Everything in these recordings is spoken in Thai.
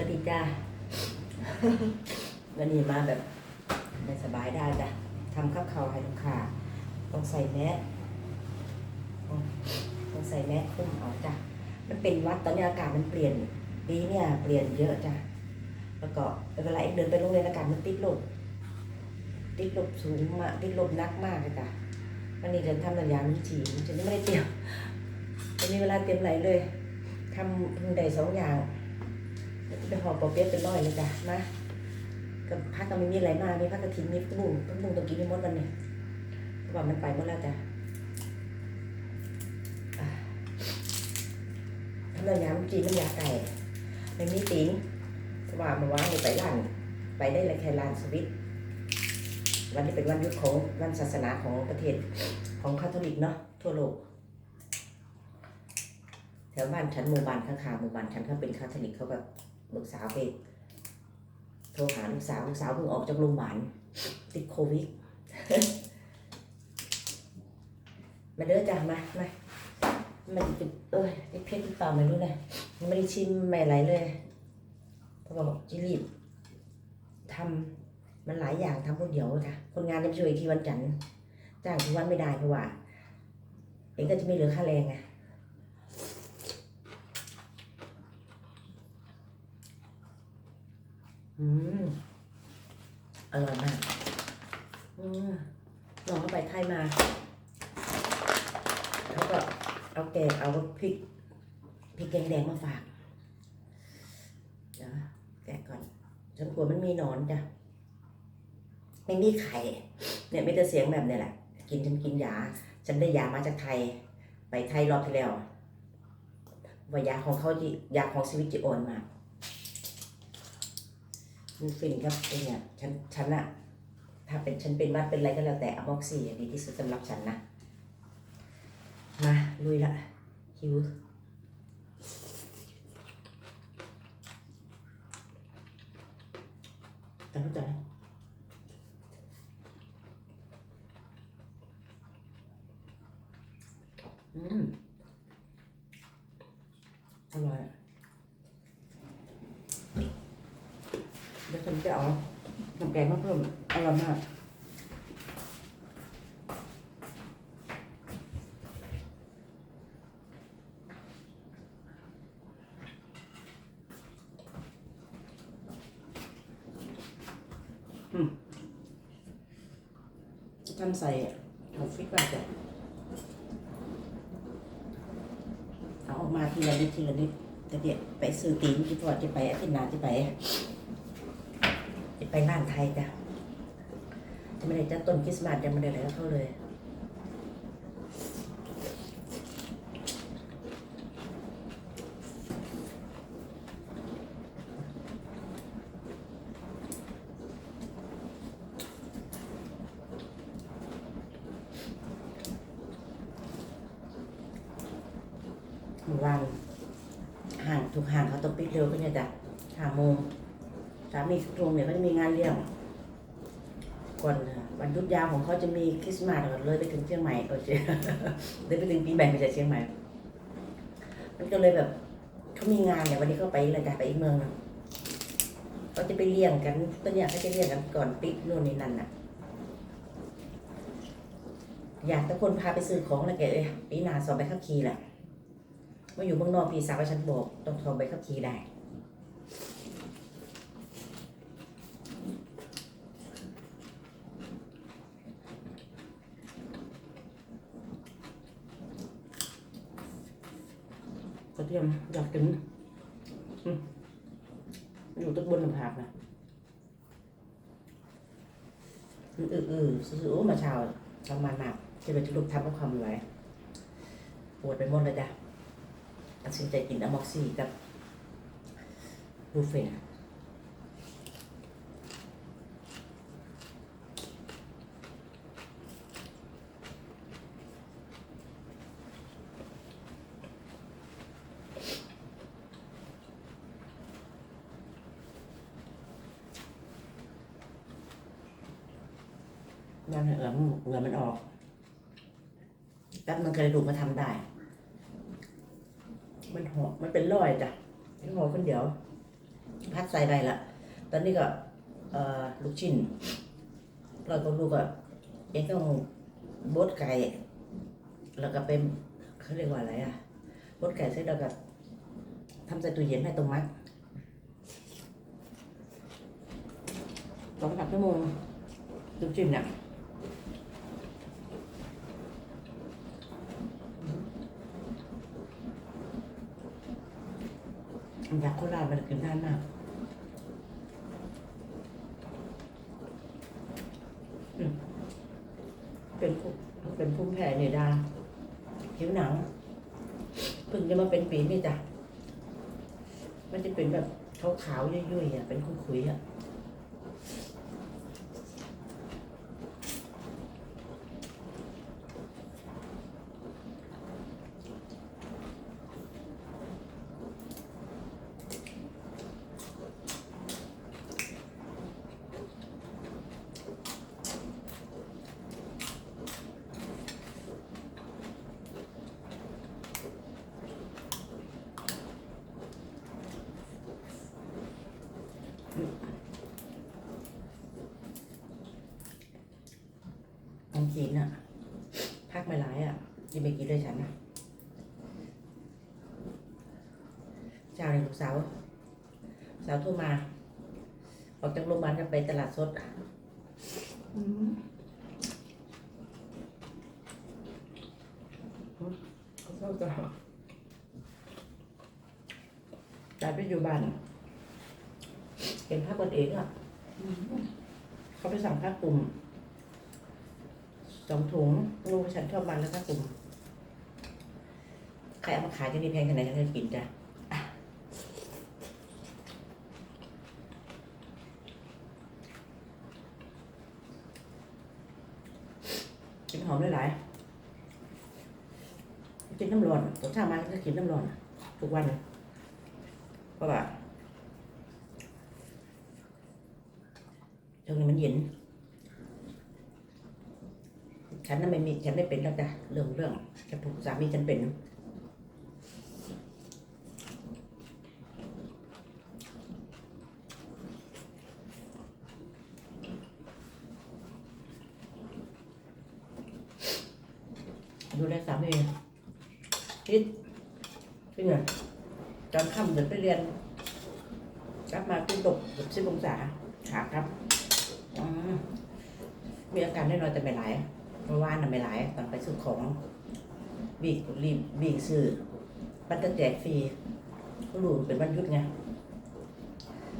วัสดีจ้าวันนี้มาแบบไม่สบายได้จ้ะทำข้าวเขาวให้ลูกค้าต้องใส่แมสต้องใส่แมสคลุ้มเอาจ้ะมันเป็นวัดตอนนี้อากาศมันเปลี่ยนปีเนี่ยเปลี่ยนเยอะจ้ะแล้วก็เวลาเอ็กเดินไปโรงเรียนอากาศมันติดลบติดลบสูงมากติดลบนักมากเลยจ้ะวันนี้เดินทำระยะนิ้ฉีฉันไม่ได้เตรียมวันนี้เวลาเตรียมไหลเลยทำเพิ่งได้สองอย่าง ไปห่อปอเปี๊ยะเป็นร้อยเลยจ้ะมากับพักก็ไม่มีอะไรมากมีพักกระถิ่นมีตุ้งตุ้งตุ้งตะกี้ไม่หมดวันนี้เพราะว่ามันไปหมดแล้วจ้ะอ่ทำระยะจีนน้ำยาไก่ไม่มีตีนเพราะว่าเมื่อวานไปร้านไปได้เลยแค่ร้านสวิตวันนี้เป็นวันยุดของวันศาสนาของประเทศของคาทอลิกเนาะทั่วโลกแถวบ้านฉันหมู่บ้านข้างๆหมู่บ้านฉันเขาเป็นคาทอลิกเขาแบบ ลูกสาวไปโทรหาลูกสาวลูกสาวเพิ่งออกจากโรงพยาบาลติดโควิดมาเด้อจ้ะมามามันจะเอ้ยไอ้เพชรหรือเปล่าไม่รู้เลยยังไม่ได้ชิมไม่อะไรเลยเพราบอกจิรีบทำมันหลายอย่างทำคนเดียวค่ะคนงานจะช่วยทีวันจันทร์จ้างทุกวันไม่ได้เพราะว่าเองก็จะไม่เหลือค่าแรงไง อืมอร่อยมากลองเข้าไปไทยมาเขาก็เอาแกงเอาพริกพริกแกงแดงมาฝากเดี๋ยวแกะก่อนฉันกลัวมันมีหนอนจ้ะไม่มีไข่เนี่ยไม่แต่เสียงแบบเนี่ยแหละ กินฉันกินยา ฉันได้ยามาจากไทย ไปไทยรอบที่แล้วว่ายาของเขายาของสวิตจิโอนมาก มันฟินครับไอเนี่ยฉันฉันอะถ้าเป็นฉันเป็นวัดเป็นอะไรก็แล้วแต่อะบ็อกซี่ดีที่สุดสำหรับฉันนะ มาลุยละหิวแต่เข้าใจอืมอร่อยอะ เดี๋ยวฉันจะเอาน้ำแกงมาเพิ่มอร่อยมากทำใส่ถั่วฟิกไว้จ้ะเอาออกมาทีละนิดทีละนิดแต่เดี๋ยวไปซื้อตีนที่พอจะไปอาทิตย์หน้าจะไป ไปบ้านไทยจ้ะจะไม่ได้จะต้นคริสต์มาสจะไม่ได้อะไรกับเขาเลยวานห่างถูกห่างเขาต้องปิดเร็วก็เนี่ยจ้ะห้าโมงามีทุกโรงเนี่ยเขาจะมีงานเลี้ยงก่อนวันหยุดยาวของเขาจะมีคริสต์มาสก่อนเลยไปถึงเชียงใหม่โอเคเลยไปถึงปีใหม่ไปจากเชียงใหม่ มันก็เลยแบบเขามีงานเนี่ยวันนี้เขาไปเลยจ้ะไปอีกเมืองนึงเขาจะไปเลี้ยงกันตอนเนี้ยเขาจะเลี้ยงกันก่อนปิดนู่นนี่นั่นน่ะ อยากแต่คนพาไปซื้อของแล้วแกเอ้ยปีหน้าสอบไปขับขี่แหละมาอยู่เมืองนอกพี่สาวฉันบอกต้องสอบไปขับขี่ได้ กระเทียมอยากกินอืมอยู่ต้นบนลำพากนะอืออือซื้อๆมาเช้าทำมาหนักจะไปทุลุกทำกับความไว้ปวดไปหมดเลยจ้ะตัดสินใจกินอะม็อกซี่กับบูเฟ่ ต์นั่นเหงื่อเหงื่อมันออกแป๊บมันกระดูกมาทำได้ มันหอมมันเป็นรอยจ้ะมันหอมคนเดียว พัดใส่ไปละ ตอนนี้ก็เอ่อลูกชิ้นเราก็ลูกก็เองต้องบดไก่แล้วก็เป็นเขาเรียกว่าอะไรอะบดไก่เสร็จแล้วก็ทำใส่ตู้เย็นให้ตรงมัดสองสามชั่วโมงลูกชิ้นเนี่ย อยากโคราชมันกินได้มากเป็นผุเป็นภูมิแพ้เนดาผิวหนังเพิ่งจะมาเป็นปีนี่จ้ะมันจะเป็นแบบขาวๆยุ่ยๆอะเป็นคุยๆอะ อันจีนอะพักไม่หลายอะกินไปกินเลยฉันนะเจ้าในลูกสาวสาวโทรมา ออกจากโรงพยาบาลก็ไปตลาดสดอืมเขาเข้าใจจ่ายไปอยู่บ้านเห็นภาพกันเองอะอืมเขาไปสั่งผ้ากลุ่ม สองถุงลูกฉันชอบมันแล้วก็กลุ่มใครเอามาขายจะมีแพงขนาดไหนฉันจะกินจ้ะกินหอมหลายๆกินน้ำร้อนตอนเช้ามาก็กินน้ำร้อนทุกวันเพราะว่าช่วงนี้มันเย็น ฉันน่ะไม่มีฉันไม่เป็นแล้วจ้ะเรื่องเรื่องจะถูกสามีฉันเป็นดูแลสามีคิดเป็นไงตอนค่ำเดินไปเรียน กลับมาขึ้นตกเกือบสิบองศาขาครับมีอาการแน่นอนแต่ไม่หลาย เมื่อวานน่ะไม่หลายตอนไปซื้อของบีกรีบบีกซื้อมันจะแจกฟรีก็รู้เป็นวันหยุดไง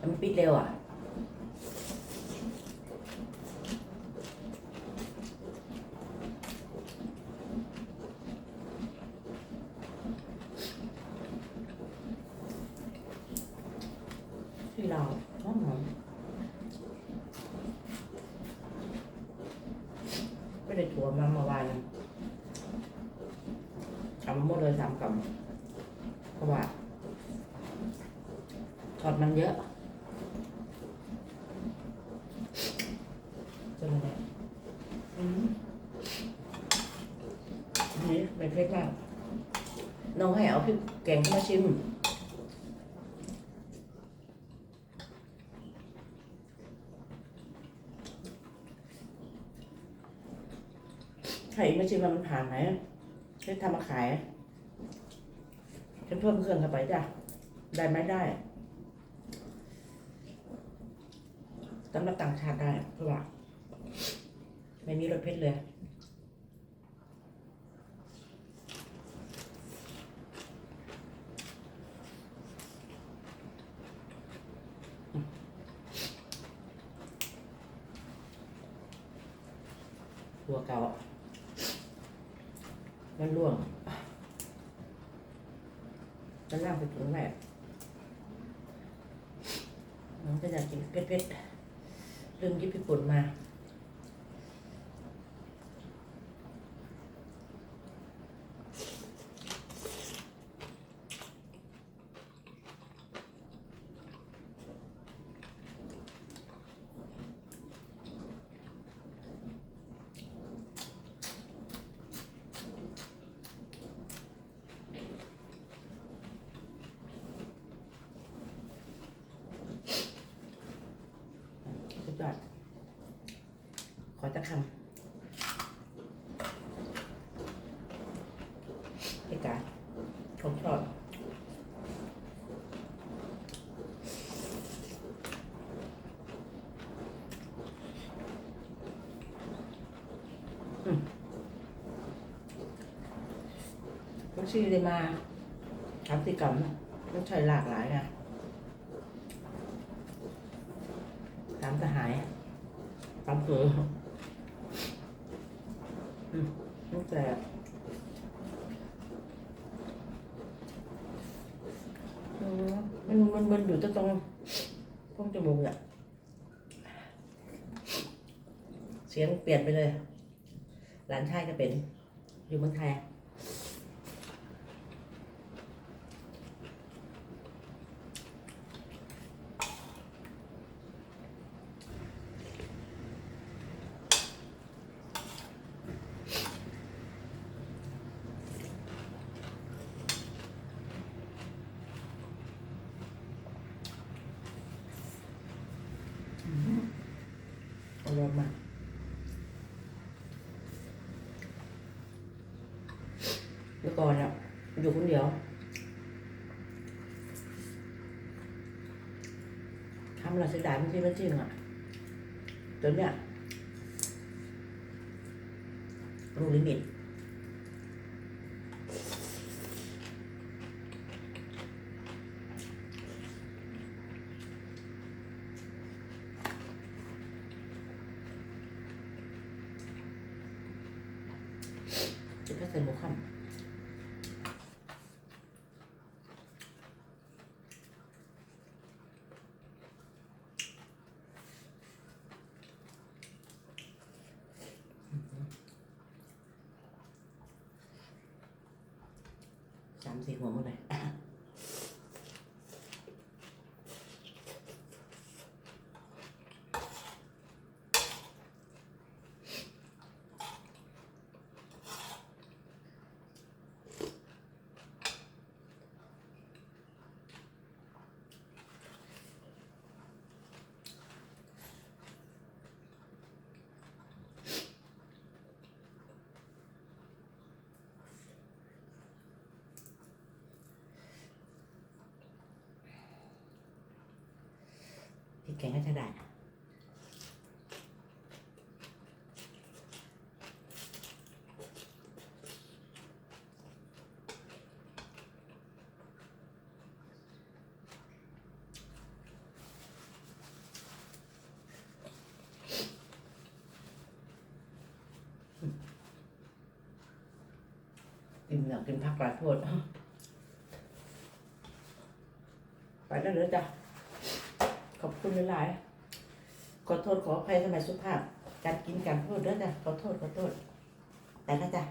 มันปิดเร็วอะ ที่เราหอมหอมไม่ได้ถั่วมาเมื่อวานทำหมด เลยสามกำเพราะว่าทอดมันเยอะจนอะไรอืมนี่ไม่เผ็ดมากน้องให้เอาพริกแกงข้ามาชิมไข่ไม่ชิมมันผ่านไหมใช้ทำมาขาย ฉันเพิ่มเครื่องเข้าไปจ้ะ ได้ไหมได้สำหรับต่างชาติได้เพราะว่าไม่มีรสเผ็ดเลยหัวเก่ามันร่วง จะล่างไปถึงแม่น้องก็อยากกินเผ็ดๆลืมยิบญี่ปุ่นมา อ ขอจะคำพี่กาของชอบอืมมันชื่อเลยมาทำสิกรรมมันใช้หลากหลายนะตามสหายตามเผือ ตั้งแต่อืมมันมันมันอยู่ตรงตรงจมูกเนี่ยเสียงเปลี่ยนไปเลย หลานชายก็เป็น อยู่เมืองไทย วมากเมื่อก่อนอะอยู่คนเดียวทำอะไรเสียดายไม่จริงไม่จริงอะจนเนี่ยรู้ลิมิตามส แกงก็จะได้กินอยากกินผักหลายโพดไปแล้วเด้อจ้ะ คุณหลายๆขอโทษขออภัยสมัยสุภาพ การกินการพูดด้วยจ้ะขอโทษขอโทษแต่ก็จ้ะ